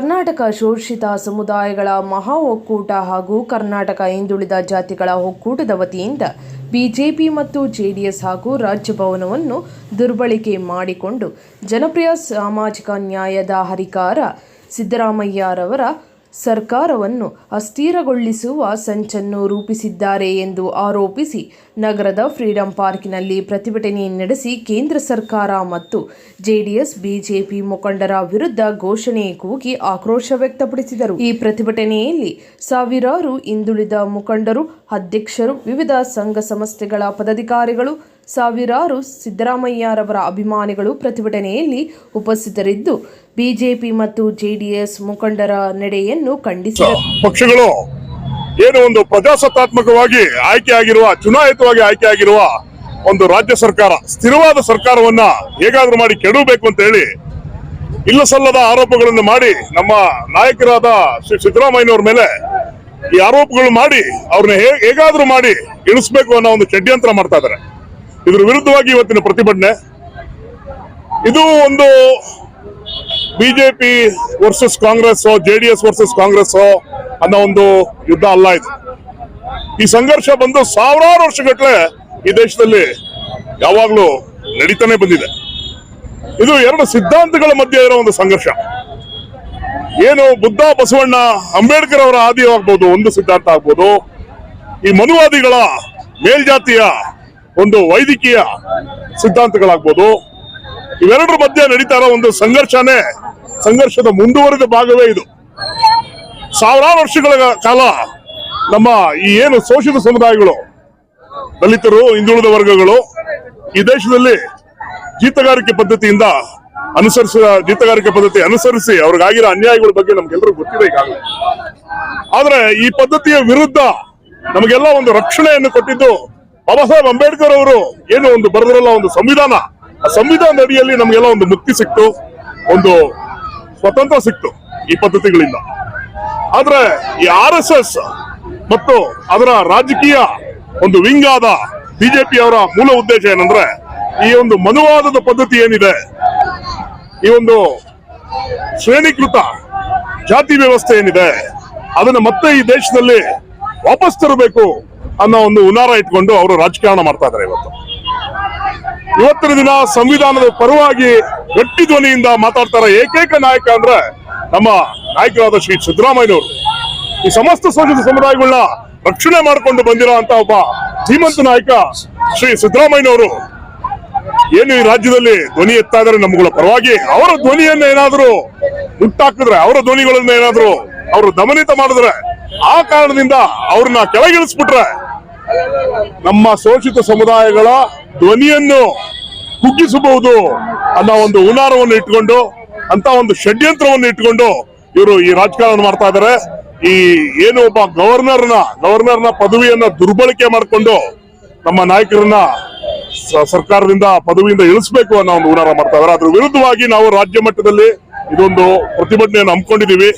ಕರ್ನಾಟಕ ಶೋಷಿತ ಸಮುದಾಯಗಳ ಮಹಾ ಒಕ್ಕೂಟ ಹಾಗೂ ಕರ್ನಾಟಕ ಹಿಂದುಳಿದ ಜಾತಿಗಳ ಒಕ್ಕೂಟದ ವತಿಯಿಂದ ಬಿಜೆಪಿ ಮತ್ತು ಜೆಡಿಎಸ್ ಹಾಗೂ ರಾಜ್ಯಭವನವನ್ನು ದುರ್ಬಳಕೆ ಮಾಡಿಕೊಂಡು ಜನಪ್ರಿಯ ಸಾಮಾಜಿಕ ನ್ಯಾಯದ ಹರಿಕಾರ ಸಿದ್ದರಾಮಯ್ಯರವರ ಸರ್ಕಾರವನ್ನು ಅಸ್ಥಿರಗೊಳಿಸುವ ಸಂಚನ್ನು ರೂಪಿಸಿದ್ದಾರೆ ಎಂದು ಆರೋಪಿಸಿ ನಗರದ ಫ್ರೀಡಂ ಪಾರ್ಕಿನಲ್ಲಿ ಪ್ರತಿಭಟನೆ ನಡೆಸಿ ಕೇಂದ್ರ ಸರ್ಕಾರ ಮತ್ತು ಜೆಡಿಎಸ್, ಬಿಜೆಪಿ ಮುಖಂಡರ ವಿರುದ್ಧ ಘೋಷಣೆ ಕೂಗಿ ಆಕ್ರೋಶ ವ್ಯಕ್ತಪಡಿಸಿದರು. ಈ ಪ್ರತಿಭಟನೆಯಲ್ಲಿ ಸಾವಿರಾರು ಹಿಂದುಳಿದ ಮುಖಂಡರು, ಅಧ್ಯಕ್ಷರು, ವಿವಿಧ ಸಂಘ ಸಂಸ್ಥೆಗಳ ಪದಾಧಿಕಾರಿಗಳು ಸಾವಿರಾರು ಸಿದ್ದರಾಮಯ್ಯರವರ ಅಭಿಮಾನಿಗಳು ಪ್ರತಿಭಟನೆಯಲ್ಲಿ ಉಪಸ್ಥಿತರಿದ್ದು ಬಿಜೆಪಿ ಮತ್ತು ಜೆಡಿಎಸ್ ಮುಖಂಡರ ನಡೆಯನ್ನು ಖಂಡಿಸಿದರು ಪಕ್ಷಗಳು ಏನು ಒಂದು ಪ್ರಜಾಸತ್ತಾತ್ಮಕವಾಗಿ ಆಯ್ಕೆಯಾಗಿರುವ ಚುನಾಯಿತವಾಗಿ ಆಯ್ಕೆಯಾಗಿರುವ ಒಂದು ರಾಜ್ಯ ಸರ್ಕಾರ ಸ್ಥಿರವಾದ ಸರ್ಕಾರವನ್ನ ಹೇಗಾದ್ರೂ ಮಾಡಿ ಕೆಡಬೇಕು ಅಂತ ಹೇಳಿ ಇಲ್ಲ ಸಲ್ಲದ ಆರೋಪಗಳನ್ನು ಮಾಡಿ ನಮ್ಮ ನಾಯಕರಾದ ಶ್ರೀ ಸಿದ್ದರಾಮಯ್ಯನವ್ರ ಮೇಲೆ ಈ ಆರೋಪಗಳು ಮಾಡಿ ಅವ್ರನ್ನ ಹೇಗಾದ್ರೂ ಮಾಡಿ ಇಳಿಸ್ಬೇಕು ಅನ್ನೋ ಒಂದು ಷಡ್ಯಂತ್ರ ಮಾಡ್ತಾ ಇದ್ದಾರೆ. ಇದ್ರ ವಿರುದ್ಧವಾಗಿ ಇವತ್ತಿನ ಪ್ರತಿಭಟನೆ. ಇದು ಒಂದು BJP versus Congress, JDS versus Congress ಅನ್ನೋ ಒಂದು ಯುದ್ಧ ಅಲ್ಲ ಇದು. ಈ ಸಂಘರ್ಷ ಬಂದು ಸಾವಿರಾರು ವರ್ಷಗಟ್ಟಲೆ ಈ ದೇಶದಲ್ಲಿ ಯಾವಾಗ್ಲೂ ನಡೀತಾನೆ ಬಂದಿದೆ. ಇದು ಎರಡು ಸಿದ್ಧಾಂತಗಳ ಮಧ್ಯೆ ಇರೋ ಒಂದು ಸಂಘರ್ಷ. ಏನು ಬುದ್ಧ ಬಸವಣ್ಣ ಅಂಬೇಡ್ಕರ್ ಅವರ ಆದಿ ಆಗ್ಬೋದು, ಒಂದು ಸಿದ್ಧಾಂತ ಆಗ್ಬೋದು. ಈ ಮನುವಾದಿಗಳ ಮೇಲ್ಜಾತಿಯ ಒಂದು ವೈದ್ಯಕೀಯ ಸಿದ್ಧಾಂತಗಳಾಗ್ಬೋದು. ಇವೆರಡರ ಮಧ್ಯೆ ನಡೀತಾ ಇರೋ ಒಂದು ಸಂಘರ್ಷನೇ ಸಂಘರ್ಷದ ಮುಂದುವರಿದ ಭಾಗವೇ ಇದು. ಸಾವಿರಾರು ವರ್ಷಗಳ ಕಾಲ ನಮ್ಮ ಈ ಏನು ಶೋಷಿತ ಸಮುದಾಯಗಳು, ದಲಿತರು, ಹಿಂದುಳಿದ ವರ್ಗಗಳು ಈ ದೇಶದಲ್ಲಿ ಜೀತಗಾರಿಕೆ ಪದ್ಧತಿಯಿಂದ ಅನುಸರಿಸಿದ ಜೀತಗಾರಿಕೆ ಪದ್ಧತಿ ಅನುಸರಿಸಿ ಅವ್ರಿಗಾಗಿರೋ ಅನ್ಯಾಯಗಳ ಬಗ್ಗೆ ನಮ್ಗೆಲ್ಲರೂ ಗೊತ್ತಿದೆ ಈಗಾಗಲೇ. ಆದ್ರೆ ಈ ಪದ್ಧತಿಯ ವಿರುದ್ಧ ನಮಗೆಲ್ಲ ಒಂದು ರಕ್ಷಣೆಯನ್ನು ಕೊಟ್ಟಿದ್ದು ಬಾಬಾ ಸಾಹೇಬ್ ಅಂಬೇಡ್ಕರ್ ಅವರು ಏನು ಒಂದು ಬರೆದಿರಲ್ಲ ಒಂದು ಸಂವಿಧಾನ. ಆ ಸಂವಿಧಾನದ ಅಡಿಯಲ್ಲಿ ನಮಗೆಲ್ಲ ಒಂದು ಮುಕ್ತಿ ಸಿಕ್ತು, ಒಂದು ಸ್ವತಂತ್ರ ಸಿಕ್ತು ಈ ಪದ್ಧತಿಗಳಿಂದ. ಆದ್ರೆ ಈ ಆರ್ ಎಸ್ ಎಸ್ ಮತ್ತು ಅದರ ರಾಜಕೀಯ ಒಂದು ವಿಂಗ್ ಆದ ಬಿಜೆಪಿ ಅವರ ಮೂಲ ಉದ್ದೇಶ ಏನಂದ್ರೆ, ಈ ಒಂದು ಮನುವಾದದ ಪದ್ಧತಿ ಏನಿದೆ, ಈ ಒಂದು ಶ್ರೇಣೀಕೃತ ಜಾತಿ ವ್ಯವಸ್ಥೆ ಏನಿದೆ, ಅದನ್ನ ಮತ್ತೆ ಈ ದೇಶದಲ್ಲಿ ವಾಪಸ್ ತರಬೇಕು ಅನ್ನೋ ಒಂದು ಹುನಾರ ಇಟ್ಕೊಂಡು ಅವರು ರಾಜಕಾರಣ ಮಾಡ್ತಾ ಇದ್ದಾರೆ ಇವತ್ತು. ಇವತ್ತಿನ ದಿನ ಸಂವಿಧಾನದ ಪರವಾಗಿ ಗಟ್ಟಿ ಧ್ವನಿಯಿಂದ ಮಾತಾಡ್ತಾರ ಏಕೈಕ ನಾಯಕ ಅಂದ್ರೆ ನಮ್ಮ ನಾಯಕರಾದ ಶ್ರೀ ಸಿದ್ದರಾಮಯ್ಯನವರು. ಈ ಸಮಸ್ತ ಶೋಷಿತ ಸಮುದಾಯಗಳನ್ನ ರಕ್ಷಣೆ ಮಾಡಿಕೊಂಡು ಬಂದಿರೋ ಅಂತ ಒಬ್ಬ ಧೀಮಂತ ನಾಯಕ ಶ್ರೀ ಸಿದ್ದರಾಮಯ್ಯನವರು. ಏನು ಈ ರಾಜ್ಯದಲ್ಲಿ ಧ್ವನಿ ಎತ್ತಾ ಇದಾರೆ ನಮ್ಗಳ ಪರವಾಗಿ ಅವರ ಧ್ವನಿಯನ್ನ ಏನಾದ್ರು ಹುಟ್ಟಾಕಿದ್ರೆ ಅವರ ಧ್ವನಿಗಳನ್ನ ಏನಾದ್ರು ಅವರು ದಮನಿತ ಮಾಡಿದ್ರೆ, ಆ ಕಾರಣದಿಂದ ಅವ್ರನ್ನ ಕೆಳಗಿಳಿಸ್ಬಿಟ್ರೆ ನಮ್ಮ ಶೋಷಿತ ಸಮುದಾಯಗಳ ಧ್ವನಿಯನ್ನು ಕುಗ್ಗಿಸಬಹುದು ಅನ್ನೋ ಒಂದು ಹುನಾರವನ್ನು ಇಟ್ಕೊಂಡು, ಅಂತ ಒಂದು ಷಡ್ಯಂತ್ರವನ್ನು ಇಟ್ಕೊಂಡು ಇವರು ಈ ರಾಜಕಾರಣ ಮಾಡ್ತಾ ಇದ್ದಾರೆ ಈ ಏನು ಒಬ್ಬ ಗವರ್ನರ್ನ ಗವರ್ನರ್ನ ಪದವಿಯನ್ನ ದುರ್ಬಳಕೆ ಮಾಡಿಕೊಂಡು ನಮ್ಮ ನಾಯಕರನ್ನ ಸರ್ಕಾರದಿಂದ ಪದವಿಯಿಂದ ಇಳಿಸಬೇಕು ಅನ್ನೋ ಒಂದು ಹುನಾರ ಮಾಡ್ತಾ ಇದ್ದಾರೆ ಅದ್ರ ವಿರುದ್ಧವಾಗಿ ನಾವು ರಾಜ್ಯ ಮಟ್ಟದಲ್ಲಿ ಇದೊಂದು ಪ್ರತಿಭಟನೆಯನ್ನು ಹಮ್ಮಿಕೊಂಡಿದ್ದೀವಿ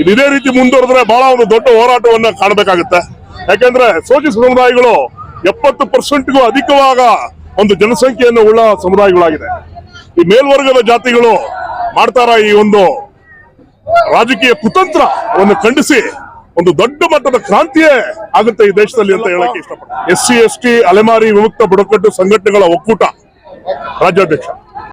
ಇದು ಇದೇ ರೀತಿ ಮುಂದುವರೆದ್ರೆ ಬಹಳ ಒಂದು ದೊಡ್ಡ ಹೋರಾಟವನ್ನ ಕಾಣಬೇಕಾಗುತ್ತೆ. ಯಾಕೆಂದ್ರೆ ಶೋಷಿತ ಸಮುದಾಯಗಳು ಎಪ್ಪತ್ತು ಪರ್ಸೆಂಟ್ಗೂ ಅಧಿಕವಾಗ ಒಂದು ಜನಸಂಖ್ಯೆಯನ್ನು ಉಳ್ಳ ಸಮುದಾಯಗಳಾಗಿದೆ. ಈ ಮೇಲ್ವರ್ಗದ ಜಾತಿಗಳು ಮಾಡ್ತಾರ ಈ ಒಂದು ರಾಜಕೀಯ ಕುತಂತ್ರವನ್ನು ಖಂಡಿಸಿ ಒಂದು ದೊಡ್ಡ ಮಟ್ಟದ ಕ್ರಾಂತಿಯೇ ಆಗುತ್ತೆ ಈ ದೇಶದಲ್ಲಿ ಅಂತ ಹೇಳಕ್ಕೆ ಇಷ್ಟಪಡ್ತೀನಿ. ಎಸ್ ಸಿ ಎಸ್ ಟಿ ಅಲೆಮಾರಿ, ವಿಮುಕ್ತ ಬುಡಕಟ್ಟು ಸಂಘಟನೆಗಳ ಒಕ್ಕೂಟ ರಾಜ್ಯಾಧ್ಯಕ್ಷ.